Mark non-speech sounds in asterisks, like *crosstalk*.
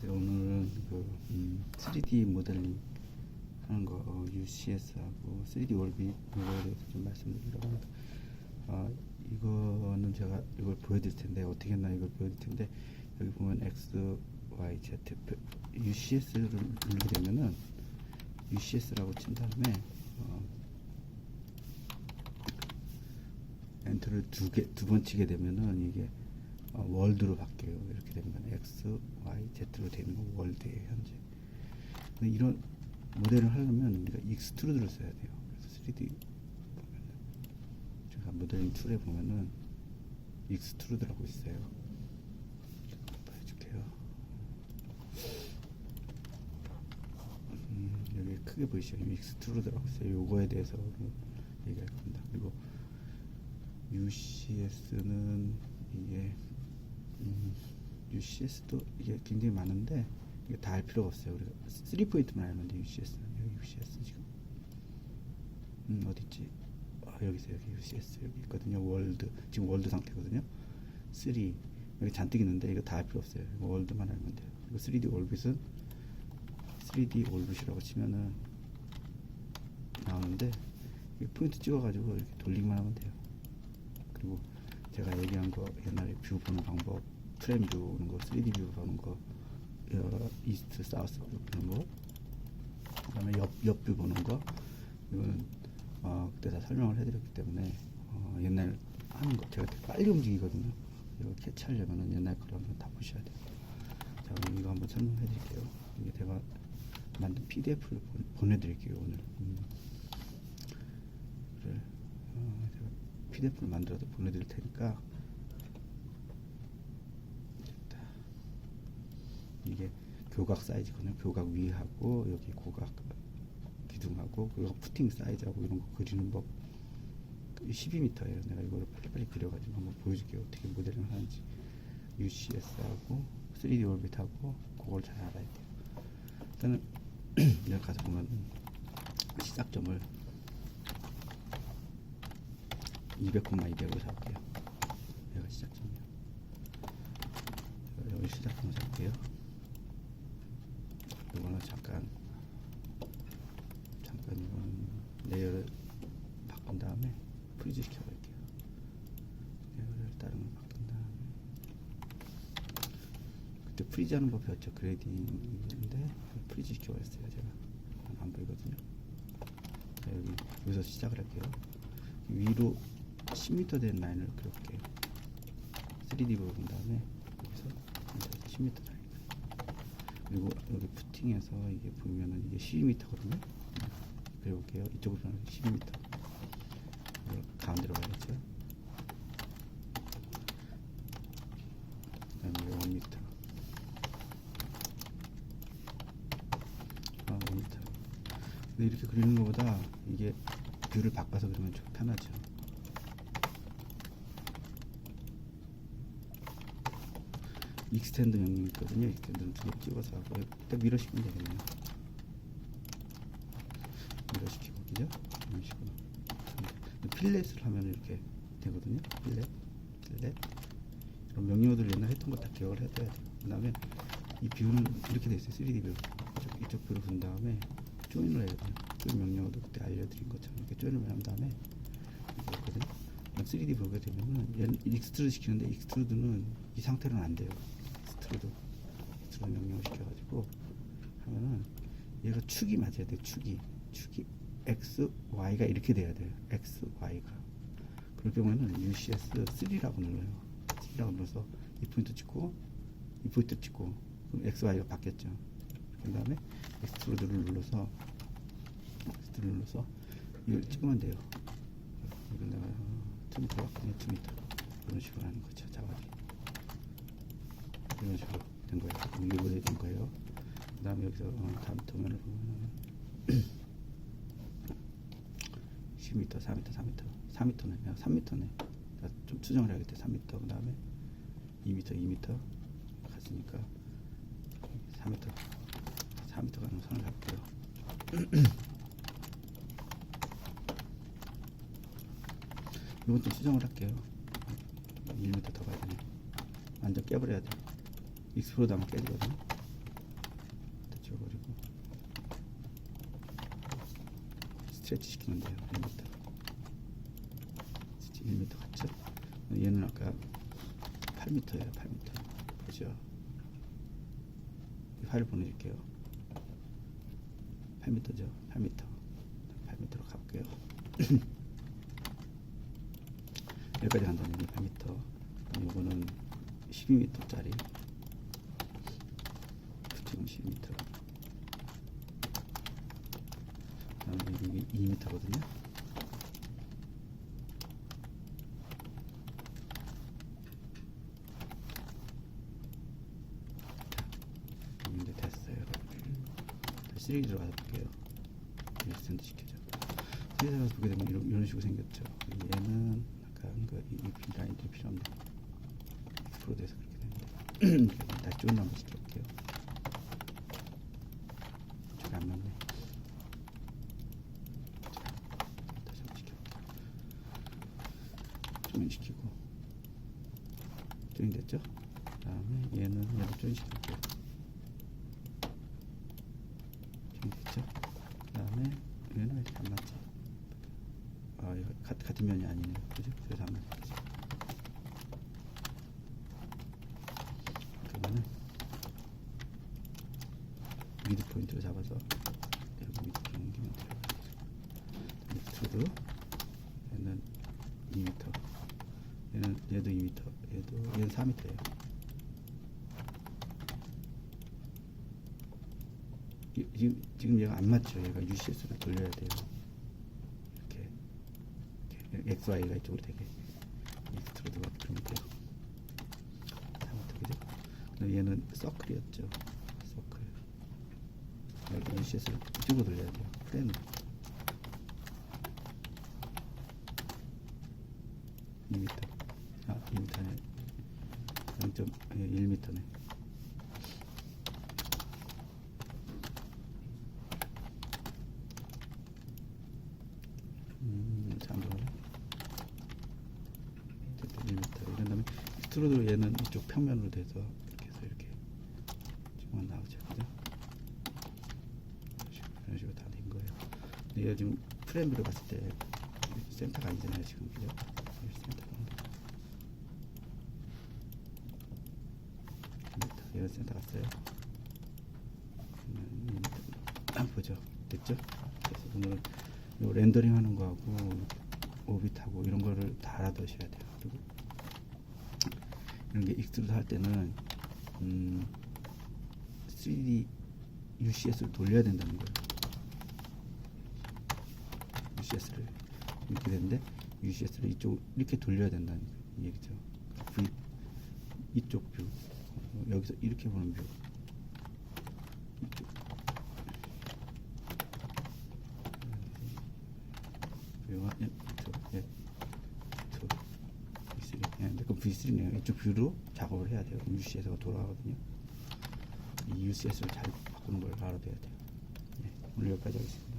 오늘은 그 음, 3D 모델링 하는 거 어, UCS하고 3D 월비 이거에 대해서 좀 말씀드리려고 합니다. 아, 이거는 제가 이걸 보여드릴 텐데 어떻게 했나 이걸 보여드릴 텐데 여기 보면 X, Y, Z UCS를 누르게 되면은 UCS라고 친 다음에 어, 엔터를 두 개 두 번 치게 되면은 이게 어, 월드로 바뀌어요. 이렇게 되면 X, Y, Z로 되는 거 월드예요 현재. 이런 모델을 하려면 우리가 익스트루드를 써야 돼요. 그래서 3D 보면은 제가 모델링 툴에 보면은 익스트루드라고 있어요. 보여줄게요. 음, 여기 크게 보이시죠? 익스트루드라고 있어요. 요거에 대해서 얘기할 겁니다. 그리고 UCS는 이게 음, UCS도 이게 굉장히 많은데 이게 다 알 필요가 없어요. 우리가 3 포인트만 알면 돼. UCS는 여기 UCS 지금 음 어디 있지? 아, 여기 있어요. 여기 UCS 여기 있거든요. 월드 지금 월드 상태거든요. 3 여기 잔뜩 있는데 이거 다 알 필요 없어요. 이거 월드만 알면 돼요. 그리고 3D 올빗은 3D 올빗이라고 치면은 나오는데 이 포인트 찍어가지고 이렇게 돌리기만 하면 돼요. 그리고 제가 얘기한 거 옛날에 뷰 보는 방법 프레임 뷰 보는 거 3D 뷰 보는 거 어, 이스트 사우스 뷰 보는 거 그 다음에 옆, 옆뷰 보는 거 이거는 어, 그때 다 설명을 해드렸기 때문에 어, 옛날 하는 거 제가 되게 빨리 움직이거든요. 이거 캐치하려면은 옛날 거를 한번 다 보셔야 돼요. 자 그럼 이거 한번 설명해 드릴게요. 이게 제가 만든 PDF를 보내드릴게요 오늘. 음. 그래 어, 제가 PDF를 만들어서 보내드릴 테니까 됐다. 이게 교각 사이즈거든요. 교각 위하고 여기 고각 기둥하고 그리고 푸팅 사이즈하고 이런 거 그리는 법 12m예요. 내가 이거를 빨리빨리 그려가지고 한번 보여줄게요. 어떻게 모델링 하는지 UCS하고 3D 오비트하고 그걸 잘 알아야 돼요. 일단은 여기 가서 보면 시작점을 200콤마 200으로 잡을게요. 여기가 시작점이에요. 여기 시작점 잡을게요. 이거는 잠깐 잠깐 이거는 레이어를 바꾼 다음에 프리즈 시켜볼게요. 레이어를 다른 걸 바꾼 다음에 그때 프리즈 하는 법 배웠죠. 그레이딩인데 프리즈 시켜버렸어요. 제가 안 보이거든요. 자, 여기 여기서 시작을 할게요. 위로 10m 된 라인을 그려볼게요. 3D 본 다음에 여기서 10m 라인. 그리고 여기 푸팅에서 이게 보면은 이게 12m거든요. 그려볼게요. 이쪽으로 는 12m. 가운데로 가겠죠. 그다음에 1m. 아, 5m. 근데 이렇게 그리는 것보다 이게 뷰를 바꿔서 그리면 좀 편하죠. 익스텐드 명령이 있거든요. 익스텐드는 두개 찍어서 하고 일단 밀어시키면 되겠네요. 밀어시키고 그죠? 이런 식으로 필렛을 하면 이렇게 되거든요. 필렛, 필렛 이런 명령어들 옛날 했던 거 다 기억을 해둬야 돼요. 그 다음에 이 뷰는 이렇게 돼 있어요. 3D 뷰 이쪽, 이쪽 뷰를 본 다음에 조인을 해야 돼요. 조인 명령어도 그때 알려드린 것처럼 이렇게 조인을 한 다음에 있거든요. 3D 보게 되면은 익스트루드 시키는데 익스트루드는 이 상태로는 안 돼요. 익스트루드 익스트루드 명령을 시켜가지고 하면은 얘가 축이 맞아야 돼. 축이 축이 x, y가 이렇게 돼야 돼요. x, y가 그럴 경우에는 UCS 3라고 눌러요. 3라고 눌러서 이 포인트 찍고 이 포인트 찍고 그럼 x, y가 바뀌었죠. 그 다음에 익스트루드를 눌러서 익스트루드 눌러서 이걸 찍으면 돼요. 이걸 내가 틈 들어갔거든요. 2m 이런 식으로 하는 거죠. 잡아기 이런 식으로 된 거예요. 모델이 된 거예요. 그 다음에 여기서 어, 다음 도면을 보면은 10m, 4m, 4m, 4m네. 그냥 3m네. 좀 수정을 해야겠다. 3m. 그 다음에 2m, 2m 갔으니까 4m, 4m 가는 선을 잡고요. *clears throat* 이건 좀 수정을 할게요. 1m 더 가야 되네. 완전 깨버려야 돼. 익스플로드 하면 깨지거든. 지워버리고. 스트레치 시키면 돼요. 1m. 1m 같죠? 얘는 아까 8m에요. 8m. 보죠. 이 화를 보내줄게요. 8m죠. 8m. 8m로 가볼게요. *clears throat* 여기까지 간다면 8m. 그럼 이거는 12m짜리. 지금 12m. 그다음에 이게 2m거든요. 이제 됐어요, 여러분. 다시 시리즈로 가서 볼게요. 리스턴트 시켜줘. 시리즈 가서 보게 되면 이런, 이런 식으로 생겼죠. 얘는 아까 이, 이 라인들이 필요 없네. 프로 돼서 그렇게 됩니다. 다시 좋은 한번 시켜볼게요. 저기 안 맞네. 자, 다시 한번 시켜볼게요. 조인 시키고. 조인 됐죠? 그 다음에 얘는 얘도 조인 시킬게요. 됐죠? 그 다음에 얘는 왜 이렇게 안 맞지? 아, 이거 가, 같은 면이 아니네요. 그죠? 그래서 안 맞지. 그러면은 미드 포인트를 잡아서 여기 밑으로 옮기면 돼요. 밑으로 얘는 2m 얘는 얘도 2m 얘도 얘는 4m예요. 지금 지금 얘가 안 맞죠. 얘가 UCS를 돌려야 돼요. 이렇게, 이렇게 XY가 이쪽으로 되게 밑으로 들어가 그러면 돼요. 4m 그죠? 근데 얘는 서클이었죠. 서클. 여기 UCS를 이쪽으로 돌려야 돼요. 프레임으로. 2m. 아, 2m네. 0.1m네. 음, 잠깐만요. 어쨌든 1m. 이런 다음에 스트로도 얘는 이쪽 평면으로 돼서 이렇게 해서 이렇게 지금 나오죠. 그죠? 이런 식으로, 다 된 거예요. 근데 얘가 지금 프레임으로 봤을 때 센터가 아니잖아요. 지금. 그죠? 센터가. 센터. 얘가 센터 갔어요. 음, 아, 보죠. 됐죠? 그래서 오늘은 요 렌더링 하는 거하고 오빗하고 이런 거를 다 알아두셔야 돼요. 그리고 이런 게 익스트루드 할 때는 음, 3D UCS를 돌려야 된다는 거예요. UCS를 이렇게 되는데 UCS를 이쪽 이렇게 돌려야 된다는 얘기죠. V 이쪽 뷰 어, 여기서 이렇게 보는 뷰 이쪽 뷰와 예, 저, 예, 저 V3 예, 근데 그 V3네요. 이쪽 뷰로 작업을 해야 돼요. UCS가 돌아가거든요. 이 UCS를 잘 바꾸는 걸 알아둬야 돼요. 예, 오늘 여기까지 하겠습니다.